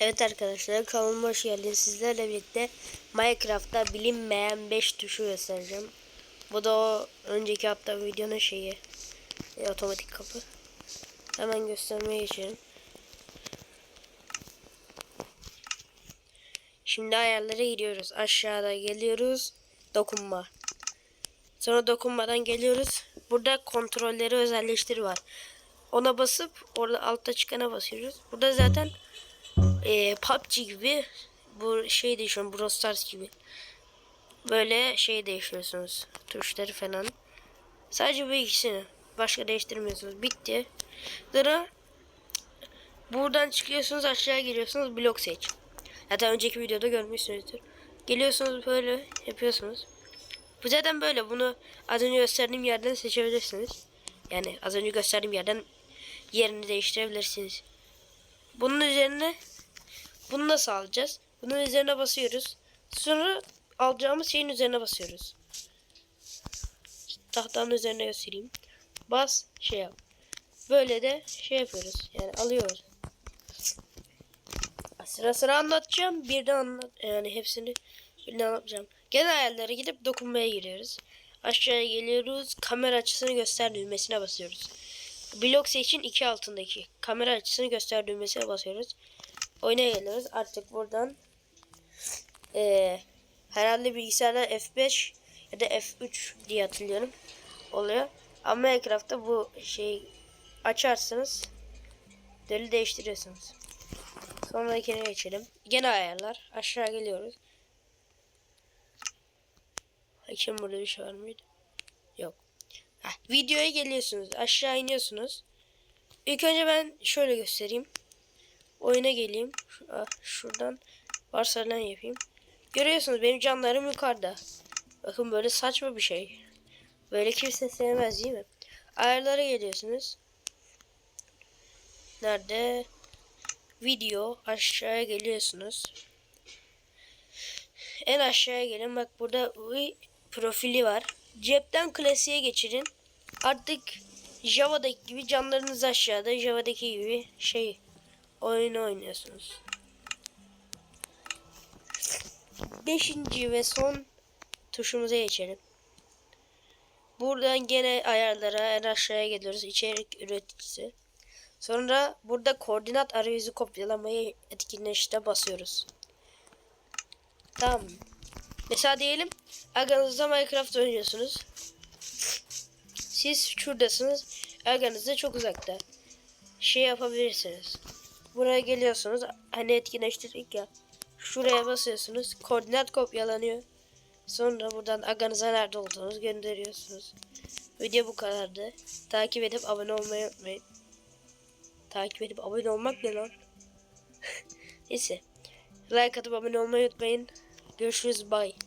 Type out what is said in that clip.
Evet arkadaşlar kanalıma hoş geldiniz. Sizlerle birlikte Minecraft'ta bilinmeyen 5 tuşu göstereceğim. Bu da o önceki hafta videonun şeyi. E, otomatik kapı. Hemen göstermeye geçelim. Şimdi ayarlara giriyoruz. Aşağıda geliyoruz. Dokunma. Sonra dokunmadan geliyoruz. Burada kontrolleri özelleştir var. Ona basıp orada altta çıkana basıyoruz. Burada zaten e, PUBG gibi bu şey değişiyor. Brawl Stars gibi. Böyle şey değişiyorsunuz. Tuşları falan. Sadece bu ikisini. Başka değiştirmiyorsunuz. Bitti. Sonra buradan çıkıyorsunuz aşağı geliyorsunuz blok seç. Zaten önceki videoda görmüşsünüzdür. Geliyorsunuz böyle yapıyorsunuz. Bu zaten böyle. Bunu az önce gösterdiğim yerden seçebilirsiniz. Yani az önce gösterdiğim yerden yerini değiştirebilirsiniz. Bunun üzerine bunu nasıl alacağız? Bunun üzerine basıyoruz. Sonra alacağımız şeyin üzerine basıyoruz. Tahtanın üzerine göstereyim. Bas şey yap. Böyle de şey yapıyoruz. Yani alıyoruz. Sıra sıra anlatacağım. Birden anlat yani hepsini birden anlatacağım. Genel ayarlara gidip dokunmaya giriyoruz. Aşağıya geliyoruz. Kamera açısını göster düğmesine basıyoruz. Blok seçin iki altındaki. Kamera açısını göster düğmesine basıyoruz. Oyuna geliyoruz. Artık buradan eee herhalde bilgisayarda F5 ya da F3 diye hatırlıyorum. Oluyor. Ama Minecraft'ta bu şey açarsınız. Deli değiştiriyorsunuz. Sonrakine geçelim. Gene ayarlar. Aşağı geliyoruz. Bakayım burada bir şey var mıydı? Yok. Heh, videoya geliyorsunuz. Aşağı iniyorsunuz. İlk önce ben şöyle göstereyim. Oyuna geleyim. Ah, şuradan varsayılan yapayım. Görüyorsunuz benim canlarım yukarıda. Bakın böyle saçma bir şey. Böyle kimse sevmez değil mi? Ayarlara geliyorsunuz. Nerede? Video aşağıya geliyorsunuz. En aşağıya gelin. Bak burada profili var. Cepten klasiğe geçirin. Artık Java'daki gibi canlarınız aşağıda. Java'daki gibi şey oyun oynuyorsunuz. Beşinci ve son tuşumuza geçelim. Buradan gene ayarlara en aşağıya geliyoruz. İçerik üreticisi. Sonra burada koordinat arayüzü kopyalamayı etkinleşte basıyoruz. Tamam. Mesela diyelim aganızda Minecraft oynuyorsunuz. Siz şuradasınız. Aganız da çok uzakta. Şey yapabilirsiniz. Buraya geliyorsunuz. Hani etkinleştirdik ya. Şuraya basıyorsunuz. Koordinat kopyalanıyor. Sonra buradan aganıza nerede olduğunuz gönderiyorsunuz. Video bu kadardı. Takip edip abone olmayı unutmayın. Takip edip abone olmak ne lan? Neyse. Like atıp abone olmayı unutmayın. Görüşürüz. Bye.